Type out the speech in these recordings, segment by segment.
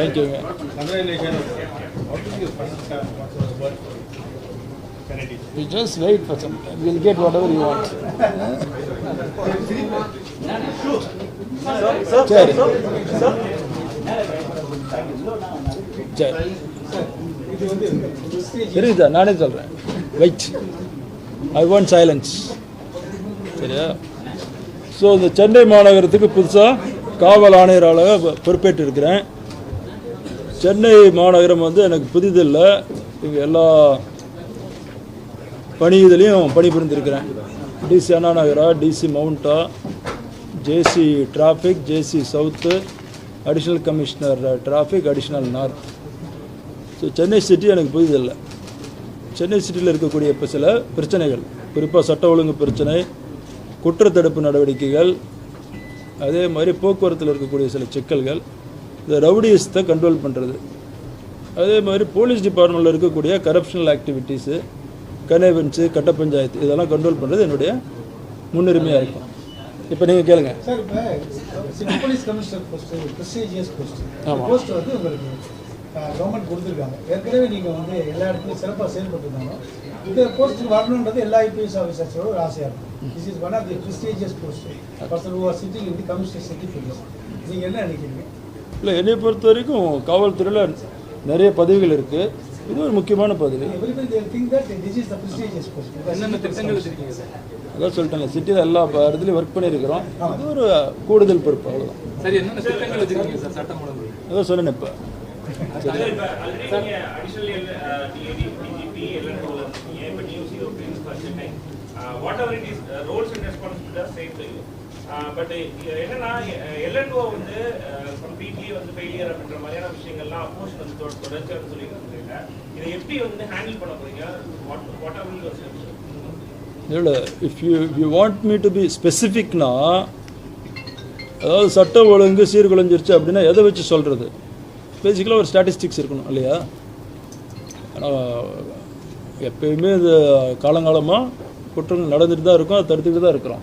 தேங்க்யூங்க You. Just wait for some time. You'll get whatever you want. சரி சரி தெரியுதா நானே சொல்கிறேன் வெயிட் ஐ வாண்ட் சைலன்ஸ் சரியா? ஸோ இந்த சென்னை மாநகரத்துக்கு புதுசாக காவல் ஆணையராக பொறுப்பேற்று இருக்கிறேன் சென்னை மாநகரம் வந்து எனக்கு புதிதில்லை. இங்கே எல்லா பணி இதுலேயும் பணிபுரிந்திருக்கிறேன் டிசி அண்ணா நகரா DC மவுண்டா JC traffic JC south additional commissioner traffic additional north so Chennai city எனக்கு புதிதில்லை. சென்னை சிட்டியில் இருக்கக்கூடிய இப்போ சில பிரச்சனைகள். குறிப்பாக சட்ட ஒழுங்கு பிரச்சனை குற்றத்தடுப்பு நடவடிக்கைகள் அதே மாதிரி போக்குவரத்தில் இருக்கக்கூடிய சில சிக்கல்கள். இந்த ரவுடியஸத்தை கண்ட்ரோல் பண்ணுறது அதே மாதிரி போலீஸ் டிபார்ட்மெண்ட்டில் இருக்கக்கூடிய கரப்ஷனல் ஆக்டிவிட்டீஸு கனேவன்ஸு கட்ட பஞ்சாயத்து இதெல்லாம் கண்ட்ரோல் பண்ணுறது என்னுடைய முன்னுரிமையாக இருக்கும். இப்போ நீங்கள் கேளுங்க. கவர்மெண்ட் கொடுத்துருக்காங்க. ஏற்கனவே நீங்கள் வந்து எல்லா இடத்துலையும் சிறப்பாக செயல்பட்டுருந்தாங்க இந்த போஸ்ட்டுக்கு வரணுன்றது எல்லா ஐபிஎஸ் ஆஃபீஸர்ஸோட ஒரு ஆசையாக இருக்கும். This is one of the prestigious post person who are sitting in the commissioner city நீங்கள் என்ன நினைக்கிறீங்க? இல்லை என்னை பொறுத்த வரைக்கும் காவல்துறையில் நிறைய பதவிகள் இருக்குது இது ஒரு முக்கியமான பதவி. அதான் சொல்லிட்டேங்க சிட்டியில் எல்லா இடத்துலையும் ஒர்க் பண்ணியிருக்கிறோம். அது ஒரு கூடுதல் பொறுப்பு அவ்வளோதான் அதான் சொன்னேன் இப்போ. whatever it is, uh, roles and responsibilities are same to you. But என்னன்னா எல்என்ஓ வந்து கம்ப்ளீட்லி வந்து ஃபெயிலியர் அப்படின்ற மாதிரியான விஷயங்கள்லாம் அப்போஷன் வந்து தொடர்ச்சி வந்து சொல்லிட்டு இருந்தீங்க இதை எப்படி வந்து ஹேண்டில் பண்ண போறீங்க? வாட் வாட் ஆர் யூ இல்லை if you you want me to be ஸ்பெசிஃபிக்னா அதாவது சட்டம் ஒழுங்கு சீர்குலைஞ்சிருச்சு அப்படின்னா எதை வச்சு சொல்கிறது பேசிக்கலாக ஒரு ஸ்டாட்டிஸ்டிக்ஸ் இருக்கணும் இல்லையா? எப்பயுமே இது காலங்காலமாக குற்றங்கள் நடந்துட்டு தான் இருக்கும் அதை தடுத்துக்கிட்டு தான் இருக்கிறோம்.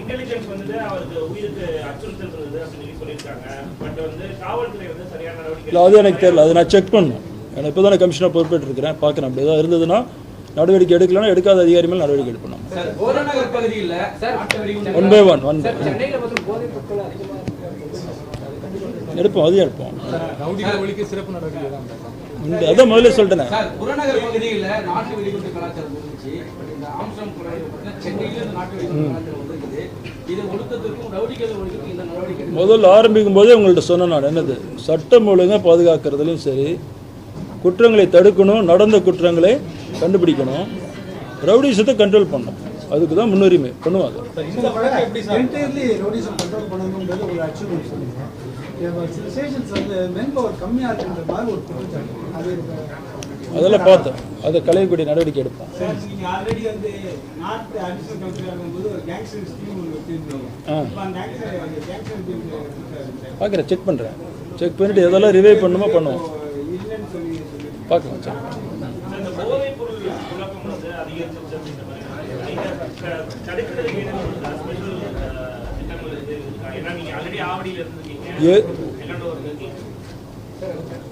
இன்டெலிஜென்ஸ் வந்து அவருக்கு உயிருக்கு அச்சுறுத்தல் இருந்தது அப்படின்னு சொல்லி சொல்லியிருக்காங்க. பட் வந்து காவல்துறை வந்து சரியான நடவடிக்கை இல்லை அது எனக்கு தெரியல. அதை நான் செக் பண்ணணும். ஏன்னா இப்போ தானே கமிஷனர் பொறுப்பேற்று இருக்கிறேன் பார்க்குறேன். அப்படி ஏதாவது இருந்ததுன்னா நடவடிக்கை எடுக்கலன்னா எடுக்காத அதிகாரி மேல் நடவடிக்கை sir one by one one by எடுப்போம் அதையும் எடுப்போம். இந்த அதான் முதல்ல சொல்லிட்டேனே. சார் புறநகர் முதல்ல ஆரம்பிக்கும் போதே உங்கள்ட்ட சொன்னேன் நான் என்னது? சட்டம் ஒழுங்கை பாதுகாக்கிறதுலையும் சரி குற்றங்களை தடுக்கணும் நடந்த குற்றங்களை கண்டுபிடிக்கணும் ரவுடிசத்தை கண்ட்ரோல் பண்ணணும். அதுக்கு தான் முன்னுரிமை பவர் கம்மியாக இருக்குன்ற மாதிரி ஒரு குற்றச்சாட்டு. அது இருக்கு அதெல்லாம் பார்த்தோம். அதை களையக்கூடிய நடவடிக்கை எடுப்போம் பார்க்குறேன் செக் பண்ணுறேன் செக் பண்ணிவிட்டு எதெல்லாம் ரிவைவ் பண்ணுமோ பண்ணுவோம். பார்க்கலாம் செக் ஏ-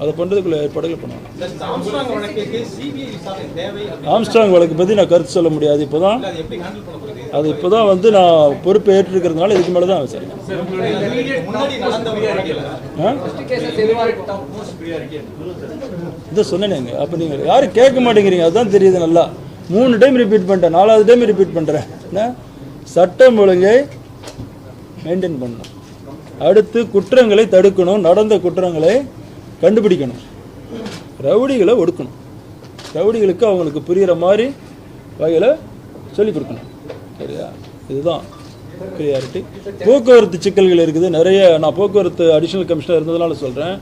அதை பண்ணுறதுக்குள்ள ஏற்பாடுகள் தேவை ஆம்ஸ்ட்ராங் வழக்கு பற்றி நான் கருத்து சொல்ல முடியாது. இப்போ தான் அது எப்படி ஹேண்டில் பண்ண போகிறது அது இப்போ தான் வந்து நான் பொறுப்பு ஏற்றிருக்கிறதுனால இதுக்கு மேலே தான் இருக்கட்டும். இதை சொன்னேங்க அப்போ நீங்கள் யாரும் கேட்க மாட்டேங்கிறீங்க? அதுதான் தெரியுது நல்லா. மூணு டைம் ரிப்பீட் பண்ணிட்டேன். நாலாவது டைம் ரிப்பீட் பண்ணுறேன் என்ன? சட்டம் ஒழுங்கை மெயின்டைன் பண்ணணும். அடுத்து குற்றங்களை தடுக்கணும். நடந்த குற்றங்களை கண்டுபிடிக்கணும். ரவுடிகளை ஒடுக்கணும். ரவுடிகளுக்கு அவங்களுக்கு புரிகிற மாதிரி வகையில் சொல்லிக் கொடுக்கணும். சரியா? இதுதான் ப்ரியாரிட்டி போக்குவரத்து சிக்கல்கள் இருக்குது. நிறைய நான் போக்குவரத்து அடிஷனல் கமிஷனர் இருந்ததுனால சொல்கிறேன்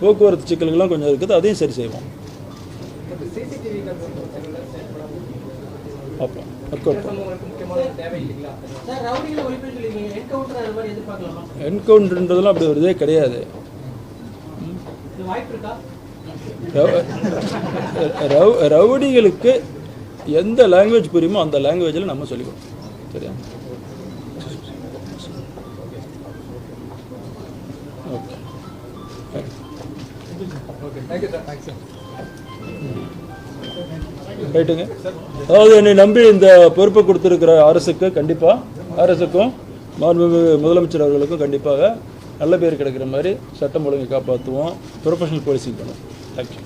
போக்குவரத்து சிக்கல்கள்லாம் கொஞ்சம் இருக்குது. அதையும் சரி செய்வோம். பார்ப்போம் ஒர்க் அவுட் என்கவுண்டர்ன்றதெல்லாம் அப்படி ஒரு இதே கிடையாது. ரவுடிகளுக்கு எந்த லாங்குவேஜ் புரியுமோ அந்த லாங்குவேஜில் நம்ம சொல்லிக்கணும். சரியா? ஓகே ரைட்டுங்க அதாவது என்னை நம்பி இந்த பொறுப்பை கொடுத்துருக்கிற அரசுக்கு கண்டிப்பாக அரசுக்கும் மாண்புமிகு முதலமைச்சர் அவர்களுக்கும் கண்டிப்பாக நல்ல பேர் கிடைக்கிற மாதிரி சட்டம் ஒழுங்கை காப்பாற்றுவோம். ப்ரொஃபஷனல் போலீஸிங் பண்ணுவோம். Thank you